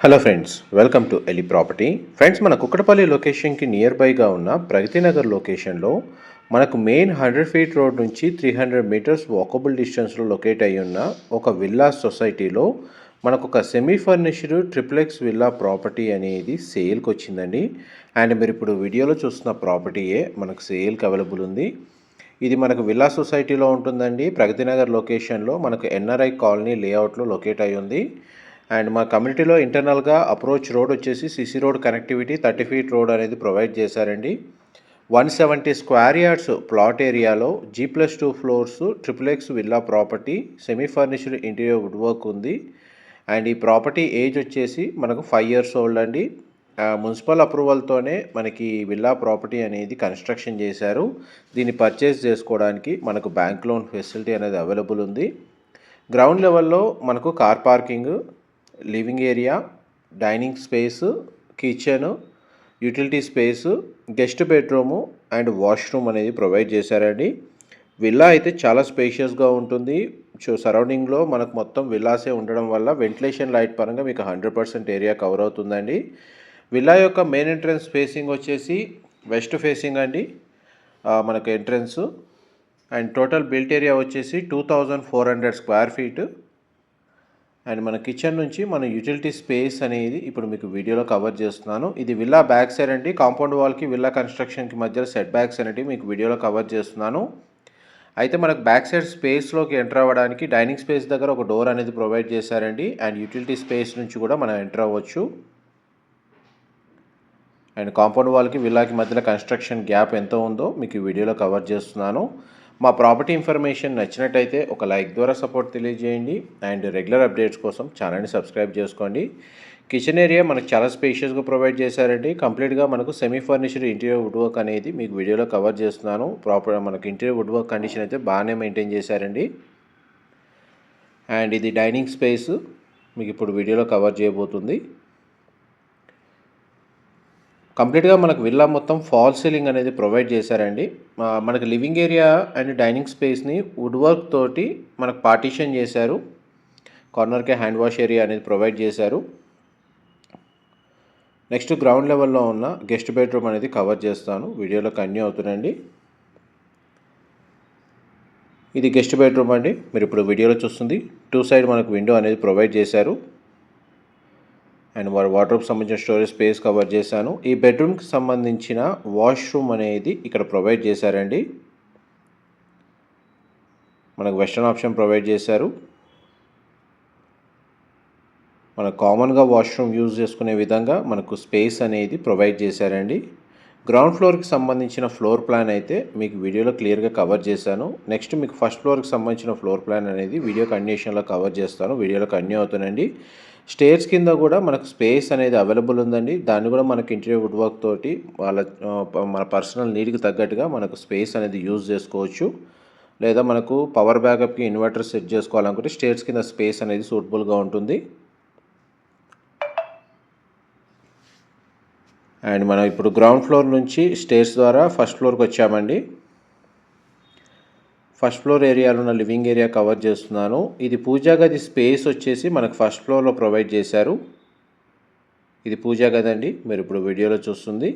Hello friends welcome to Eli property friends మన కుక్కటపల్లి లొకేషన్కి near బైగా ఉన్న ప్రగతి నగర్ లొకేషన్లో మనకు మెయిన్ హండ్రెడ్ ఫీట్ రోడ్ నుంచి త్రీ హండ్రెడ్ మీటర్స్ వాకబుల్ డిస్టెన్స్లో లొకేట్ అయి ఉన్న ఒక విల్లా సొసైటీలో మనకు ఒక semi furnished triplex villa property అనేది సేల్కి వచ్చిందండి. అండ్ మీరు ఇప్పుడు వీడియోలో చూస్తున్న ప్రాపర్టీయే మనకు సేల్కి అవైలబుల్ ఉంది. ఇది మనకు విల్లా సొసైటీలో ఉంటుందండి. ప్రగతి నగర్ లొకేషన్లో మనకు ఎన్ఆర్ఐ కాలనీ లేఅవుట్లో లొకేట్ అయి ఉంది. అండ్ మా కమ్యూనిటీలో ఇంటర్నల్గా అప్రోచ్ రోడ్ వచ్చేసి CC road connectivity thirty feet road అనేది ప్రొవైడ్ చేశారండి. One seventy square yards plot ఏరియాలో G plus two floors triplex villa property semi furnished interior wood work ఉంది. అండ్ ఈ ప్రాపర్టీ ఏజ్ వచ్చేసి మనకు ఫైవ్ ఇయర్స్ ఓల్డ్ అండి. Municipal అప్రూవల్తోనే మనకి విల్లా ప్రాపర్టీ అనేది కన్స్ట్రక్షన్ చేశారు. దీన్ని పర్చేస్ చేసుకోవడానికి మనకు బ్యాంక్ లోన్ ఫెసిలిటీ అనేది అవైలబుల్ ఉంది. గ్రౌండ్ లెవెల్లో మనకు car parking living area dining space kitchen utility space guest bedroom and washroom అనేది ప్రొవైడ్ చేశారండి. విల్లా అయితే చాలా స్పేషియస్గా ఉంటుంది. సో సరౌండింగ్లో మనకు మొత్తం విల్లాసే ఉండడం వల్ల వెంటిలేషన్ లైట్ పరంగా మీకు హండ్రెడ్ పర్సెంట్ ఏరియా కవర్ అవుతుందండి. విల్లా యొక్క మెయిన్ ఎంట్రన్స్ ఫేసింగ్ వచ్చేసి వెస్ట్ ఫేసింగ్ అండి మనకు entrance. And total built area వచ్చేసి two thousand four hundred square feet. And మన కిచెన్ నుంచి మన యూటిలిటీ స్పేస్ అనేది ఇప్పుడు మీకు వీడియోలో కవర్ చేస్తున్నాను. ఇది విల్లా బ్యాక్ సైడ్ అండి. కాంపౌండ్ వాల్కి విల్లా కన్స్ట్రక్షన్కి మధ్య సెట్ బ్యాక్స్ అనేవి మీకు వీడియోలో కవర్ చేస్తున్నాను. అయితే మనకు బ్యాక్ సైడ్ స్పేస్లోకి ఎంటర్ అవ్వడానికి డైనింగ్ స్పేస్ దగ్గర ఒక డోర్ అనేది ప్రొవైడ్ చేశారండి. అండ్ యూటిలిటీ స్పేస్ నుంచి కూడా మనం ఎంటర్ అవ్వచ్చు. అండ్ కాంపౌండ్ వాల్కి విల్లాకి మధ్యలో కన్స్ట్రక్షన్ గ్యాప్ ఎంత ఉందో మీకు ఈ వీడియోలో కవర్ చేస్తున్నాను. మా ప్రాపర్టీ ఇన్ఫర్మేషన్ నచ్చినట్టయితే ఒక లైక్ ద్వారా సపోర్ట్ తెలియజేయండి అండ్ రెగ్యులర్ అప్డేట్స్ కోసం ఛానల్ని సబ్స్క్రైబ్ చేసుకోండి. కిచెన్ ఏరియా మనకు చాలా స్పేషియస్గా ప్రొవైడ్ చేశారండి. కంప్లీట్గా మనకు semi furnished interior wood work అనేది మీకు వీడియోలో కవర్ చేస్తున్నాను. ప్రాపర్ మనకు ఇంటీరియర్ వుడ్ వర్క్ కండిషన్ అయితే బాగానే మెయింటైన్ చేశారండి. అండ్ ఇది డైనింగ్ స్పేస్ మీకు ఇప్పుడు వీడియోలో కవర్ చేయబోతుంది. కంప్లీట్గా మనకు విల్లా మొత్తం ఫాల్ సీలింగ్ అనేది ప్రొవైడ్ చేశారండి. మనకు లివింగ్ ఏరియా అండ్ డైనింగ్ స్పేస్ని వుడ్ వర్క్ తోటి మనకు పార్టీషన్ చేశారు. కార్నర్కే హ్యాండ్ వాష్ ఏరియా అనేది ప్రొవైడ్ చేశారు. నెక్స్ట్ గ్రౌండ్ లెవెల్లో ఉన్న గెస్ట్ బెడ్రూమ్ అనేది కవర్ చేస్తాను. వీడియోలో కన్యూ అవుతుందండి. ఇది గెస్ట్ బెడ్రూమ్ అండి. మీరు ఇప్పుడు వీడియోలో చూస్తుంది. టూ సైడ్ మనకు విండో అనేది ప్రొవైడ్ చేశారు. అండ్ వారి వాటర్ సంబంధించిన స్టోరేజ్ స్పేస్ కవర్ చేశాను. ఈ బెడ్రూమ్కి సంబంధించిన వాష్రూమ్ అనేది ఇక్కడ ప్రొవైడ్ చేశారండి. మనకు వెస్టర్న్ ఆప్షన్ ప్రొవైడ్ చేశారు. మనకు కామన్గా వాష్రూమ్ యూజ్ చేసుకునే విధంగా మనకు స్పేస్ అనేది ప్రొవైడ్ చేశారండి. గ్రౌండ్ ఫ్లోర్కి సంబంధించిన ఫ్లోర్ ప్లాన్ అయితే మీకు వీడియోలో క్లియర్గా కవర్ చేశాను. నెక్స్ట్ మీకు ఫస్ట్ ఫ్లోర్కి సంబంధించిన ఫ్లోర్ ప్లాన్ అనేది వీడియో కండిషన్లో కవర్ చేస్తాను. వీడియోలో కన్యూ అవుతానండి స్టేర్స్ కింద కూడా మనకు స్పేస్ అనేది అవైలబుల్ ఉందండి. దాన్ని కూడా మనకి ఇంటీరియర్ వుడ్ వర్క్ తోటి వాళ్ళ ప- మన పర్సనల్ నీడ్కి తగ్గట్టుగా మనకు స్పేస్ అనేది యూజ్ చేసుకోవచ్చు. లేదా మనకు పవర్ బ్యాకప్కి ఇన్వర్టర్ సెట్ చేసుకోవాలనుకుంటే స్టేర్స్ కింద స్పేస్ అనేది సూటబుల్గా ఉంటుంది. అండ్ మనం ఇప్పుడు గ్రౌండ్ ఫ్లోర్ నుంచి స్టేర్స్ ద్వారా ఫస్ట్ ఫ్లోర్కి వచ్చామండి. ఫస్ట్ ఫ్లోర్ ఏరియాలో ఉన్న లివింగ్ ఏరియా కవర్ చేస్తున్నాను. ఇది పూజా గది స్పేస్ వచ్చేసి మనకు ఫస్ట్ ఫ్లోర్లో ప్రొవైడ్ చేశారు. ఇది పూజా గది అండి. మీరు ఇప్పుడు వీడియోలో చూస్తుంది.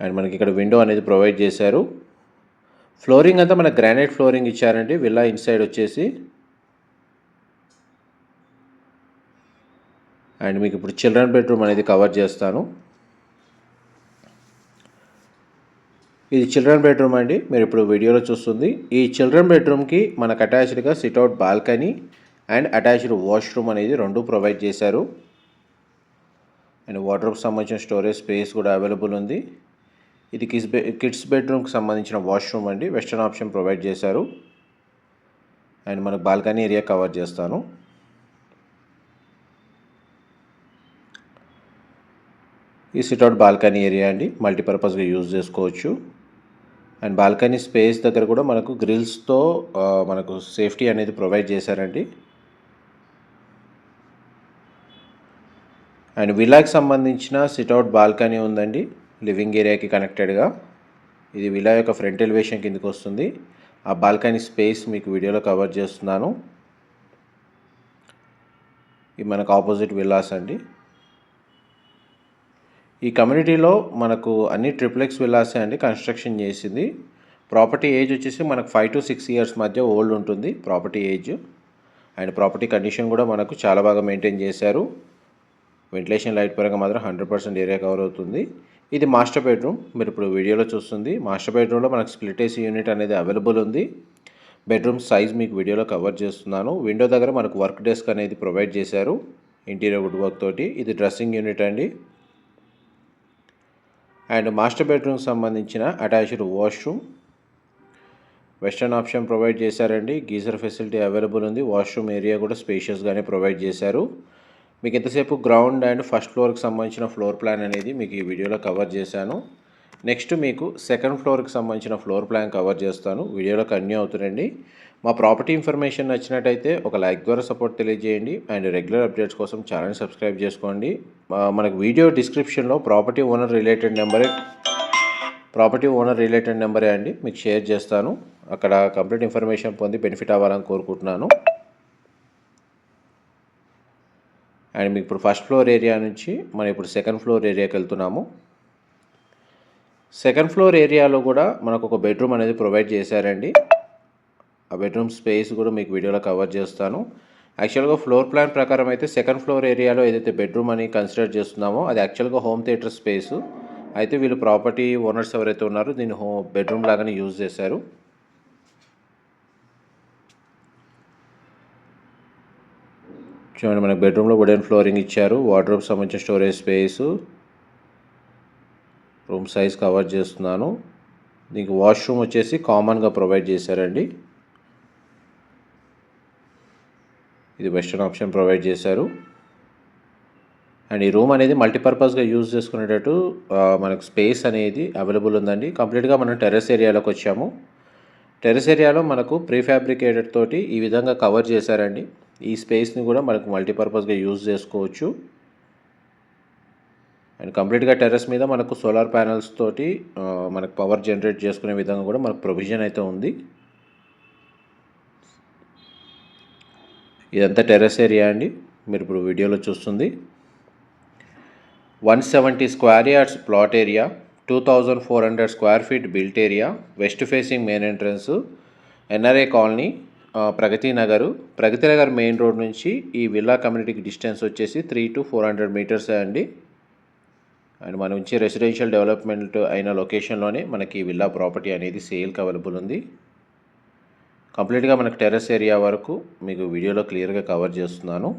అండ్ మనకి ఇక్కడ విండో అనేది ప్రొవైడ్ చేశారు. ఫ్లోరింగ్ అంతా మనకు గ్రానైట్ ఫ్లోరింగ్ ఇచ్చారండి. విల్లా ఇన్సైడ్ వచ్చేసి. అండ్ మీకు ఇప్పుడు చిల్డ్రన్ బెడ్రూమ్ అనేది కవర్ చేస్తాను. ఇది చిల్డ్రన్ బెడ్రూమ్ అండి. మీరు ఇప్పుడు వీడియోలో చూస్తుంది. ఈ చిల్డ్రన్ బెడ్రూమ్కి మనకు అటాచ్డ్గా sit out balcony and attached washroom అనేది రెండు ప్రొవైడ్ చేశారు. అండ్ వాటర్కి సంబంధించిన స్టోరేజ్ స్పేస్ కూడా అవైలబుల్ ఉంది. ఇది కిడ్స్ బె కిడ్స్ బెడ్రూమ్కి సంబంధించిన వాష్రూమ్ అండి. వెస్టర్న్ ఆప్షన్ ప్రొవైడ్ చేశారు. అండ్ మనకు బాల్కనీ ఏరియా కవర్ చేస్తాను. ఈ సిట్అవుట్ బాల్కనీ ఏరియా అండి. మల్టీపర్పస్గా యూజ్ చేసుకోవచ్చు. అండ్ బాల్కనీ స్పేస్ దగ్గర కూడా మనకు గ్రిల్స్తో మనకు సేఫ్టీ అనేది ప్రొవైడ్ చేశారండి. అండ్ విలాకి సంబంధించిన సిట్అవుట్ బాల్కనీ ఉందండి. లివింగ్ ఏరియాకి కనెక్టెడ్గా ఇది విలా యొక్క ఫ్రంట్ ఎలివేషన్ కిందకి వస్తుంది. ఆ బాల్కనీ స్పేస్ మీకు వీడియోలో కవర్ చేస్తున్నాను. ఇది మనకు ఆపోజిట్ విల్లాస్ అండి. ఈ కమ్యూనిటీలో మనకు అన్ని ట్రిప్లెక్స్ విల్లాసే అండి కన్స్ట్రక్షన్ చేసింది. ప్రాపర్టీ ఏజ్ వచ్చేసి మనకు ఫైవ్ టు సిక్స్ ఇయర్స్ మధ్య ఓల్డ్ ఉంటుంది property age. And property condition కూడా మనకు చాలా బాగా మెయింటైన్ చేశారు. వెంటిలేషన్ లైట్ పరంగా మాత్రం హండ్రెడ్ పర్సెంట్ ఏరియా కవర్ అవుతుంది. ఇది మాస్టర్ బెడ్రూమ్. మీరు ఇప్పుడు వీడియోలో చూస్తుంది. మాస్టర్ బెడ్రూమ్లో మనకు స్ప్లిట్ ఏసీ యూనిట్ అనేది అవైలబుల్ ఉంది. బెడ్రూమ్ సైజ్ మీకు వీడియోలో కవర్ చేస్తున్నాను. విండో దగ్గర మనకు వర్క్ డెస్క్ అనేది ప్రొవైడ్ చేశారు. ఇంటీరియర్ వుడ్ వర్క్ తోటి. ఇది డ్రెస్సింగ్ యూనిట్ అండి. అండ్ మాస్టర్ బెడ్రూమ్ సంబంధించిన attached washroom. Western option provide చేశారండి. గీజర్ ఫెసిలిటీ అవైలబుల్ ఉంది. వాష్రూమ్ ఏరియా కూడా స్పేషియస్గానే ప్రొవైడ్ చేశారు. మీకు ఎంతసేపు గ్రౌండ్ అండ్ ఫస్ట్ ఫ్లోర్కి సంబంధించిన ఫ్లోర్ ప్లాన్ అనేది మీకు ఈ వీడియోలో కవర్ చేశాను. నెక్స్ట్ మీకు సెకండ్ ఫ్లోర్కి సంబంధించిన ఫ్లోర్ ప్లాన్ కవర్ చేస్తాను. వీడియోలో కన్యూ అవుతుందండి మా ప్రాపర్టీ ఇన్ఫర్మేషన్ నచ్చినట్టయితే ఒక లైక్ ద్వారా సపోర్ట్ తెలియజేయండి. అండ్ రెగ్యులర్ అప్డేట్స్ కోసం ఛానల్ సబ్స్క్రైబ్ చేసుకోండి. మా- మనకు వీడియో డిస్క్రిప్షన్లో ప్రాపర్టీ ఓనర్ రిలేటెడ్ నెంబరే ప్రాపర్టీ ఓనర్ రిలేటెడ్ నెంబరే అండి. మీకు షేర్ చేస్తాను. అక్కడ కంప్లీట్ ఇన్ఫర్మేషన్ పొంది బెనిఫిట్ అవ్వాలని కోరుకుంటున్నాను. అండ్ మీకు ఇప్పుడు ఫస్ట్ ఫ్లోర్ ఏరియా నుంచి మనం ఇప్పుడు సెకండ్ ఫ్లోర్ ఏరియాకి వెళ్తున్నాము. సెకండ్ ఫ్లోర్ ఏరియాలో కూడా మనకు ఒక బెడ్రూమ్ అనేది ప్రొవైడ్ చేశారండి. ఆ బెడ్రూమ్ స్పేస్ కూడా మీకు వీడియోలో కవర్ చేస్తాను. యాక్చువల్గా ఫ్లోర్ ప్లాన్ ప్రకారం అయితే సెకండ్ ఫ్లోర్ ఏరియాలో ఏదైతే బెడ్రూమ్ అని కన్సిడర్ చేస్తున్నామో అది యాక్చువల్గా హోమ్ థియేటర్ స్పేస్. అయితే వీళ్ళు ప్రాపర్టీ ఓనర్స్ ఎవరైతే ఉన్నారో దీన్ని హోమ్ బెడ్రూమ్ లాగానే యూజ్ చేశారు. చూడండి మనకు బెడ్రూమ్లో వుడెన్ ఫ్లోరింగ్ ఇచ్చారు. వార్డ్రోబ్ సంబంధించిన storage space. Room size cover చేస్తున్నాను. దీనికి వాష్రూమ్ వచ్చేసి కామన్గా ప్రొవైడ్ చేశారండి. ఇది వెస్టర్న్ ఆప్షన్ ప్రొవైడ్ చేశారు. అండ్ ఈ రూమ్ అనేది మల్టీపర్పస్గా యూజ్ చేసుకునేటట్టు మనకు స్పేస్ అనేది అవైలబుల్ ఉందండి. కంప్లీట్గా మనం టెర్రస్ ఏరియాలోకి వచ్చాము. టెర్రస్ ఏరియాలో మనకు ప్రీఫ్యాబ్రికేటెడ్ తోటి ఈ విధంగా కవర్ చేశారండి. ఈ స్పేస్ని కూడా మనకు మల్టీపర్పస్గా యూజ్ చేసుకోవచ్చు. అండ్ కంప్లీట్గా టెర్రస్ మీద మనకు సోలార్ ప్యానల్స్ తోటి మనకు పవర్ జనరేట్ చేసుకునే విధంగా కూడా మనకు ప్రొవిజన్ అయితే ఉంది. ఇదంతా టెర్రస్ ఏరియా అండి. మీరు ఇప్పుడు వీడియోలో చూస్తుంది. One seventy square yards plot area two thousand four hundred square feet built area west facing main entrance NRA colony Pragathi Nagar Pragathi Nagar main road నుంచి ఈ విల్లా కమ్యూనిటీకి డిస్టెన్స్ వచ్చేసి త్రీ టు ఫోర్ హండ్రెడ్ మీటర్సే అండి. And మన నుంచి residential development అయిన లొకేషన్లోనే మనకి విల్లా ప్రాపర్టీ అనేది సేల్కి అవైలబుల్ ఉంది. కంప్లీట్గా మనకు టెర్రస్ ఏరియా వరకు మీకు వీడియోలో క్లియర్గా కవర్ చేస్తున్నాను.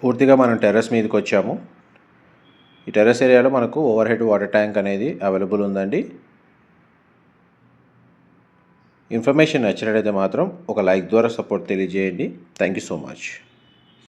పూర్తిగా మనం టెర్రస్ మీదకి వచ్చాము. ఈ టెర్రస్ ఏరియాలో మనకు ఓవర్ హెడ్ వాటర్ ట్యాంక్ అనేది అవైలబుల్ ఉందండి. ఇన్ఫర్మేషన్ నచ్చినట్లయితే మాత్రం ఒక లైక్ ద్వారా సపోర్ట్ తెలియజేయండి. Thank you so much